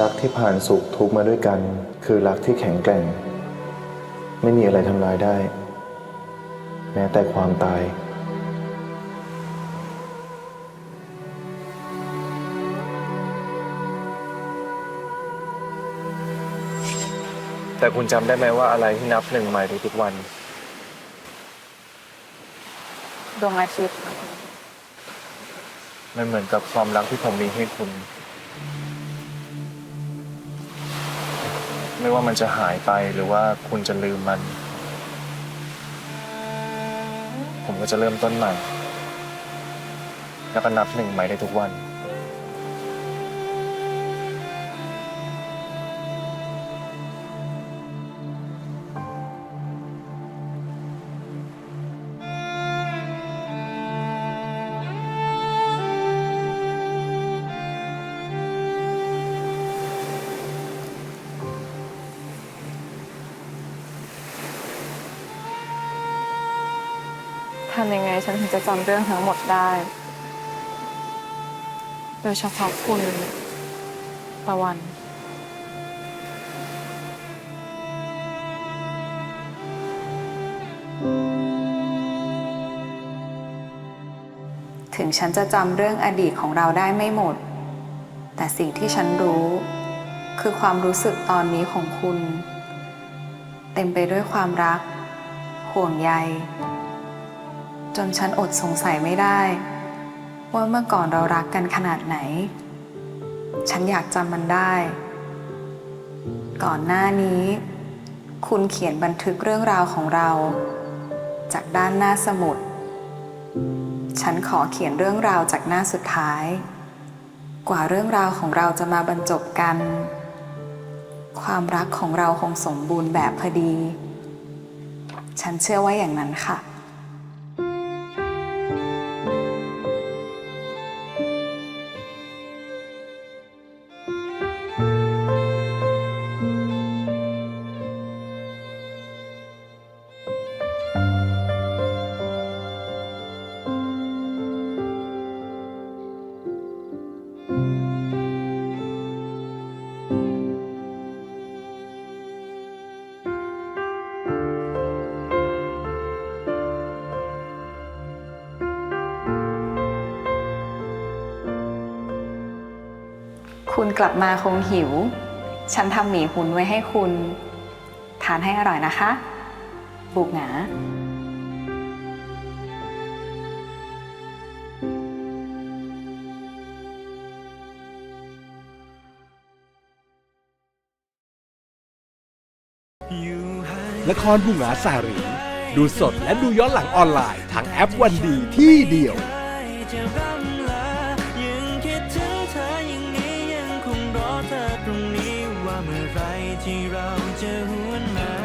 รักที่ผ่านสุขทุกข์มาด้วยกัน คือรักที่แข็งแกร่ง ไม่มีอะไรทำลายได้ แม้แต่ความตาย แต่คุณจำได้ไหมว่าอะไรที่นับหนึ่งใหม่ทุกๆวัน ดวงอาทิตย์มันเหมือนกับความรักที่ผมมีให้คุณ ไม่ว่ามันจะหายไปหรือว่าคุณจะลืมมัน ผมก็จะเริ่มต้นใหม่ แล้วก็นับหนึ่งใหม่ได้ทุกวัน ทำยังไงฉันถึงจะจำเรื่องทั้งหมดได้ โดยเฉพาะคุณตะวัน ถึงฉันจะจำเรื่องอดีตของเราได้ไม่หมด แต่สิ่งที่ฉันรู้ คือความรู้สึกตอนนี้ของคุณ เต็มไปด้วยความรัก ห่วงใย จนฉันอดสงสัยไม่ได้ ว่าเมื่อก่อนเรารักกันขนาดไหน ฉันอยากจำมันได้ ก่อนหน้านี้ คุณเขียนบันทึกเรื่องราวของเรา จากด้านหน้าสมุด ฉันขอเขียนเรื่องราวจากหน้าสุดท้าย กว่าเรื่องราวของเราจะมาบรรจบกัน ความรักของเราคงสมบูรณ์แบบพอดี ฉันเชื่อว่าอย่างนั้นค่ะ คุณกลับมาคงหิว ฉันทำหมี่หุนไว้ให้คุณ ทานให้อร่อยนะคะ บุกหงาละครบุงหาสารี ดูสดและดูย้อนหลังออนไลน์ทางแอปวันดีที่เดียว ธอตรงนี้ว่าเมื่อไรที่เราจะหวนมา